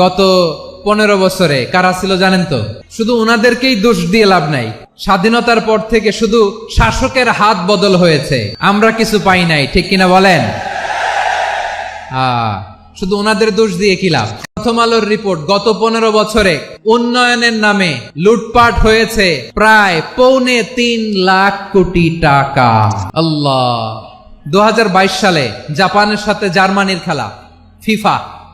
গত পনেরো বছরে, কারা ছিল জানেন তো? শুধু ওনাদেরকেই দোষ দিয়ে লাভ নাই। স্বাধীনতার পর থেকে শুধু শাসকের হাত বদল হয়েছে। আমরা কিছু পাই নাই, ঠিক কিনা বলেন? শুধু ওনাদের দোষ দিয়ে কি লাভ? প্রথম আলোর রিপোর্ট, গত পনেরো বছরে উন্নয়নের নামে লুটপাট হয়েছে প্রায় পৌনে তিন লাখ কোটি টাকা। আল্লাহ। দু হাজার বাইশ সালে জাপানের সাথে জার্মানির খেলা, FIFA.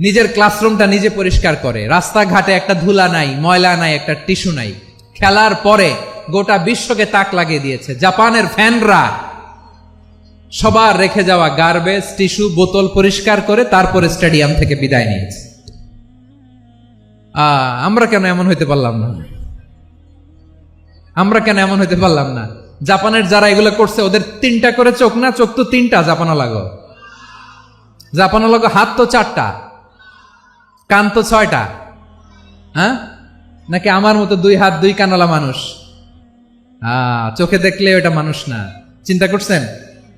নিজের ক্লাসরুমটা নিজে পরিষ্কার করে। রাস্তাঘাটে একটা ধুলা নাই, ময়লা নাই, একটা টিস্যু নাই। খেলার পরে গোটা বিশ্বকে তাক লাগিয়ে দিয়েছে। জাপানের ফ্যানরা সবার রেখে যাওয়া গার্বেজ, টিস্যু, বোতল পরিষ্কার করে তারপরে স্টেডিয়াম থেকে বিদায় নিয়েছে। আমরা কেন এমন হইতে পারলাম না? আমরা কেন এমন হইতে পারলাম না? জাপানের যারা এগুলো করছে, ওদের তিনটা করে চোখ না? চোখ তো তিনটা জাপানা লাগো জাপানা লাগো হাত তো চারটা। কান তো ছয়টা। হ্যাঁ? নাকি আমার মতো দুই হাত দুই কানওয়ালা মানুষ? আহ, চোখে দেখলে ওটা মানুষ না। চিন্তা করছেন?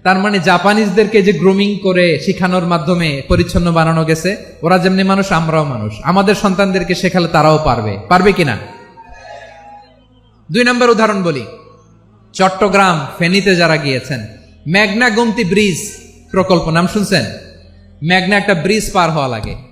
তার মানে জাপানিজদেরকে যে গ্রুমিং করে শিখানোর মাধ্যমে পরিচ্ছন্ন বানানো গেছে ওরা যেমনি মানুষ আমরাও মানুষ। আমাদের সন্তানদেরকে শেখালে তারাও পারবে। পারবে কিনা? দুই নম্বর উদাহরণ বলি। চট্টগ্রাম ফেনীতে যারা গিয়েছেন মেঘনা গুমতি ব্রিজ প্রকল্প নাম শুনছেন? মেঘনা একটা ব্রিজ পার হওয়া লাগে।